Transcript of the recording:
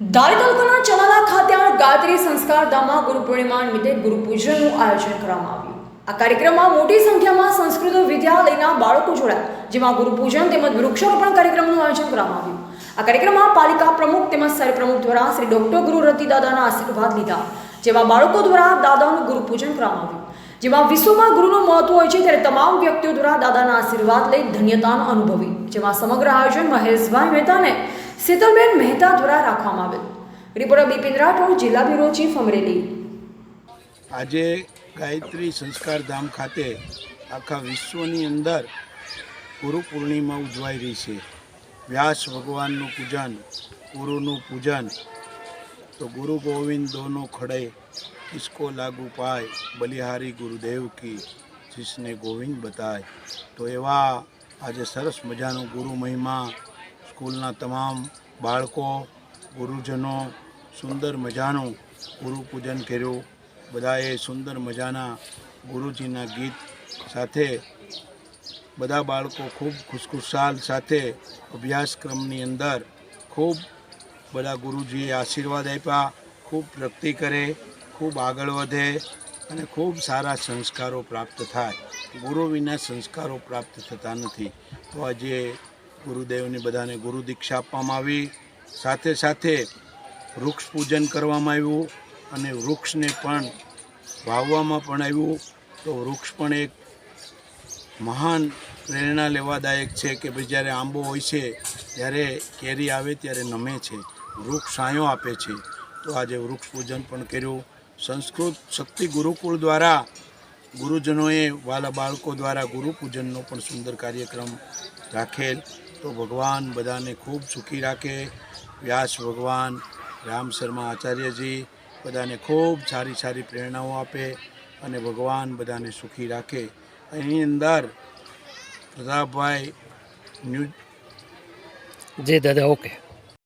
ધારી તાલુકાના ચલાલા ખાતે ગાયત્રી સંસ્કાર ધામમાં ગુરુ પૂર્ણિમા નિમિત્તે ગુરુ આયોજન કરવામાં આવ્યું. આ કાર્યક્રમમાં મોટી સંખ્યામાં સંસ્કૃત વિદ્યાલયના બાળકો જોડાયા, જેમાં ગુરુ પૂજન તેમજ વૃક્ષારોપણ કાર્યક્રમનું આયોજન કરવામાં આવ્યું. આ કાર્યક્રમમાં પાલિકા પ્રમુખ તેમજ સર પ્રમુખ દ્વારા શ્રી ડોક્ટર ગુરુ રતિ દાદાના આશીર્વાદ લીધા, જેમાં બાળકો દ્વારા દાદાનું ગુરુ પૂજન કરવામાં આવ્યું. જેમાં વિશ્વમાં ગુરુનું મહત્વ હોય છે ત્યારે તમામ વ્યક્તિઓ દ્વારા દાદાના આશીર્વાદ લઈ ધન્યતાનો અનુભવી. જેમાં સમગ્ર આયોજન મહેશભાઈ મહેતાને શીતલબેન મહેતા દ્વારા રાખવામાં આવેલ. રિપોર્ટર બિપિન રાઠોડ, જિલ્લા બ્યુરો ચીફ અમરેલી. આજે ગાયત્રી સંસ્કાર ધામ ખાતે આખા વિશ્વની અંદર ગુરુ પૂર્ણિમા ઉજવાઈ રહી છે. વ્યાસ ભગવાનનું પૂજન, ગુરુનું પૂજન. તો ગુરુ ગોવિંદ દોનો ખડે, કિસકો લાગુ પાય, બલિહારી ગુરુદેવ કી, જિસને ગોવિંદ બતાય. તો એવા આજે સરસ મજાનું ગુરુ મહિમા સ્કૂલના તમામ બાળકો, ગુરુજનો સુંદર મજાનું ગુરુ પૂજન કર્યું. બધાએ સુંદર મજાના ગુરુજીના ગીત સાથે બધા બાળકો ખૂબ ખુશખુશાલ સાથે અભ્યાસક્રમની અંદર ખૂબ બધા ગુરુજીએ આશીર્વાદ આપ્યા, ખૂબ પ્રગતિ કરે, ખૂબ આગળ વધે અને ખૂબ સારા સંસ્કારો પ્રાપ્ત થાય. ગુરુ વિના સંસ્કારો પ્રાપ્ત થતા નથી. તો આજે ગુરુદેવને બધાને ગુરુ દીક્ષા આપવામાં આવી. સાથે સાથે વૃક્ષ પૂજન કરવામાં આવ્યું અને વૃક્ષને પણ વાવવામાં પણ આવ્યું. તો વૃક્ષ પણ એક મહાન પ્રેરણા લેવાદાયક છે કે ભાઈ જ્યારે આંબો હોય છે, ત્યારે કેરી આવે ત્યારે નમે છે, વૃક્ષ છાંયો આપે છે. તો આજે વૃક્ષ પૂજન પણ કર્યું. સંસ્કૃત શક્તિ ગુરુકુળ દ્વારા ગુરુજનોએ વાલા બાળકો દ્વારા ગુરુ પૂજનનો પણ સુંદર કાર્યક્રમ રાખેલ. તો ભગવાન બધાને ખૂબ સુખી રાખે. વ્યાસ ભગવાન રામ શર્મા આચાર્યજી બધાને ખૂબ સારી સારી પ્રેરણાઓ આપે અને ભગવાન બધાને સુખી રાખે. એની અંદર પ્રતાપભાઈ ન્યૂ જી દાદા, ઓકે.